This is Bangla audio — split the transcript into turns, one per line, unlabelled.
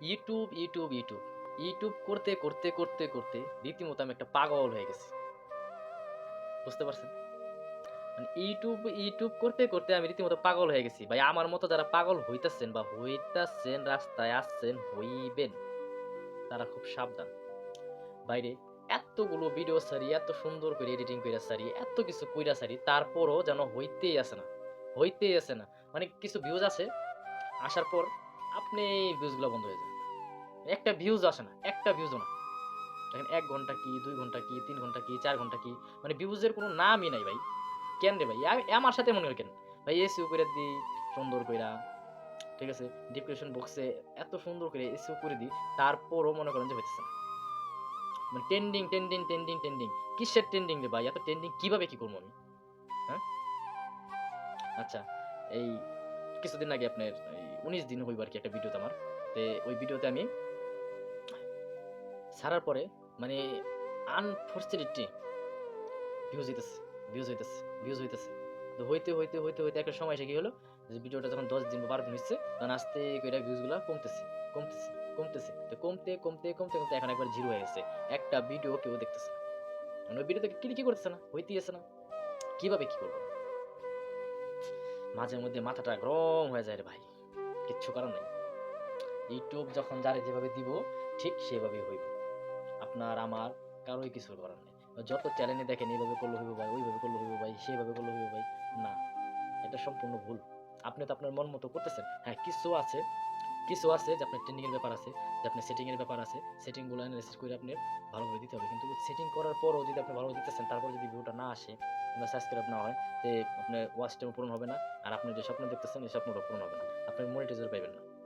YouTube YouTube YouTube. ইউটিউব করতে করতে করতে করতে রীতিমতো আমি একটা পাগল হয়ে গেছি। বুঝতে পারছেন? মানে ইউটিউব ইউটিউব করতে করতে আমি রীতিমতো পাগল হয়ে গেছি। ভাই, আমার মতো যারা পাগল হইতাছেন বা হইতাছেন, রাস্তায় আসছেন হইবেন, তারা খুব সাবধান। বাইরে এতগুলো ভিডিও সারি এত সুন্দর করে এডিটিং করে সারি এত কিছু কইরা সারি তারপরও যেন হইতেই আসে না। হইতেই আসে না। মানে কিছু ভিউজ আছে, আসার পর আপনি ভিউজগুলো বন্ধ হয়ে যায়। একটা ভিউজ আসে না, একটা ভিউজও না। দেখেন, এক ঘণ্টা কি, দুই ঘণ্টা কি, তিন ঘণ্টা কি, চার ঘণ্টা কি মানে ভিউজের কোনো নামই নাই ভাই। কেন রে ভাই? আমার সাথে মনে কেন ভাই এসিও করে দিই সুন্দর কইরা, ঠিক আছে ডিপ্রেশন বক্সে এত সুন্দর করে এসিও করে দিই তারপরও মনে করেন যে হইতেছে না। মানে ট্রেন্ডিং ট্রেন্ডিং ট্রেন্ডিং ট্রেন্ডিং কিসের ট্রেন্ডিং রে ভাই? এত ট্রেন্ডিং কীভাবে কি করব আমি? হ্যাঁ? আচ্ছা এই কিছুদিন আগে আপনার উনিশ দিন হইব আর কি একটা ভিডিওতে আমার। তে ওই ভিডিওতে আমি ছাড়ার পরে মানে আনফর্চুনেটলি ভিউজ হইতেছে ভিউজ হইতেছে ভিউজ হইতেছে। তো হইতে হইতে হইতে হইতে একটা সময় এসে কি হলো, যে ভিডিওটা যখন দশ দিন বা বারো দিন হচ্ছে তখন আস্তে করে ভিউজগুলো কমতেছে কমতেছে কমতেছে। তো কমতে কমতে কমতে কমতে এখন একবার জিরো হয়ে গেছে। একটা ভিডিও কেউ দেখতেছে না। মানে ওই ভিডিওতে ক্লিকই করতেছে না? হইতেই আছে না। কীভাবে কি করব? মাঝে মধ্যে মাথাটা গরম হয়ে যায় রে ভাই। কিচ্ছু করার নাই। ইউটিউব যখন যারে যেভাবে দিব, ঠিক সেভাবেই হইব। আপনার, আমার কারোই কিছু করার নেই। যত চ্যানেলে দেখেন, এইভাবে করলে হইব ভাই, ওইভাবে করলে হইব ভাই সেভাবে করলে হইব ভাই, না। এটা সম্পূর্ণ ভুল। আপনি তো আপনার মন মতো করতেছেন। হ্যাঁ কিছু আছে কিছু আছে যে আপনার ট্রেনিংয়ের ব্যাপার আছে, যে আপনার সেটিংয়ের ব্যাপার আছে সেটিংগুলো অ্যানালাইসিস করে আপনি ভালোভাবে দিতে হবে। কিন্তু সেটিং করার পরও যদি আপনি ভালোভাবে দিতেছেন, তারপর যদি ভিউটা না আসে আপনার সাবস্ক্রাইব না হয় তে আপনার ওয়াচ টাইম পূরণ হবে না, আর আপনি যে স্বপ্ন দেখতেছেন, এই স্বপ্নটা পূরণ হবে না। আপনি মনিটাইজার পাবেন না।